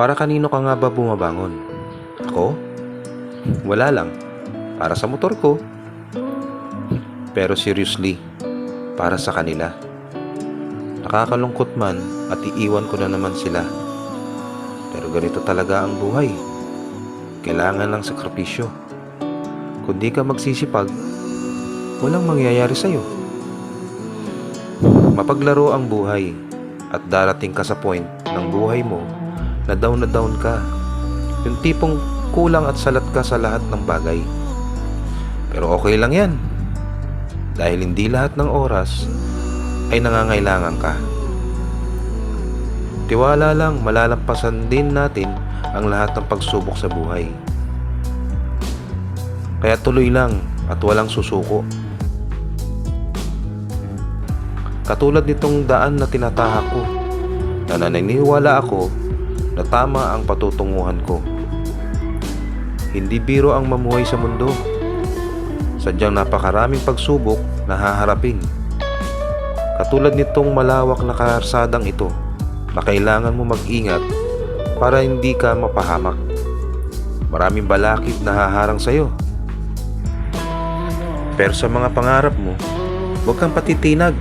Para kanino ka nga ba bumabangon? Ako? Wala lang. Para sa motor ko. Pero seriously, para sa kanila. Nakakalungkot man at iiwan ko na naman sila. Pero ganito talaga ang buhay. Kailangan ng sakripisyo. Kung di ka magsisipag, walang mangyayari sa'yo. Mapaglaro ang buhay at darating ka sa point ng buhay mo na down na down ka. Yung tipong kulang at salat ka sa lahat ng bagay. Pero okay lang yan. Dahil hindi lahat ng oras ay nangangailangan ka. Tiwala lang, malalampasan din natin ang lahat ng pagsubok sa buhay. Kaya tuloy lang at walang susuko. Katulad nitong daan na tinatahak ko, na naniniwala ako na tama ang patutunguhan ko. Hindi biro ang mamuhay sa mundo. Sadyang napakaraming pagsubok na haharapin. Katulad nitong malawak na karsadang ito na kailangan mo mag-ingat para hindi ka mapahamak. Maraming balakid na haharang sa'yo. Pero sa mga pangarap mo, huwag kang patitinag.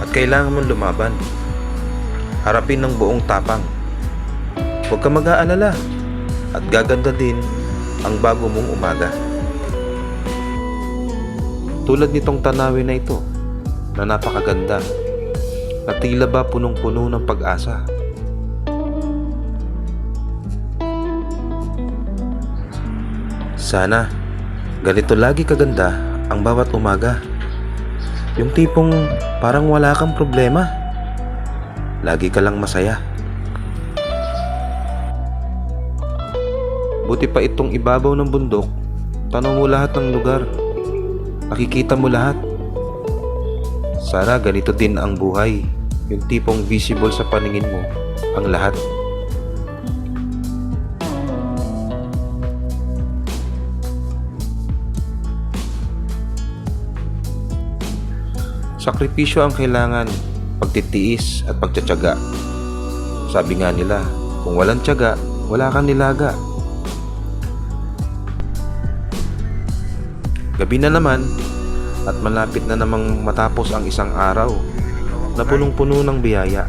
At kailangan mong lumaban. Harapin ng buong tapang. Huwag kang mag-aalala. At gaganda din ang bago mong umaga. Tulad nitong tanawin na ito na napakaganda na tila ba punong-puno ng pag-asa. Sana ganito lagi kaganda ang bawat umaga. Yung tipong parang wala kang problema. Lagi ka lang masaya. Buti pa itong ibabaw ng bundok, tanong mo lahat ng lugar. Nakikita mo lahat. Sana ganito din ang buhay. Yung tipong visible sa paningin mo ang lahat. Sakripisyo ang kailangan, pagtitiis at pagtsatsaga. Sabi nga nila, kung walang tiyaga, wala kang nilaga. Gabi na naman at malapit na namang matapos ang isang araw na punong-puno ng biyaya.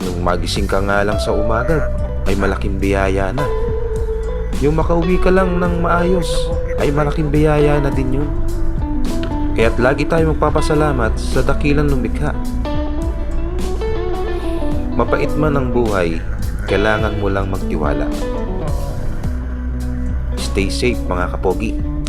Nung magising ka nga lang sa umaga ay malaking biyaya na. Yung makauwi ka lang ng maayos ay malaking biyaya na din yun. Kaya't lagi tayo magpapasalamat sa dakilang lumikha. Mapait man ang buhay, kailangan mo lang magtiwala. Stay safe mga kapogi.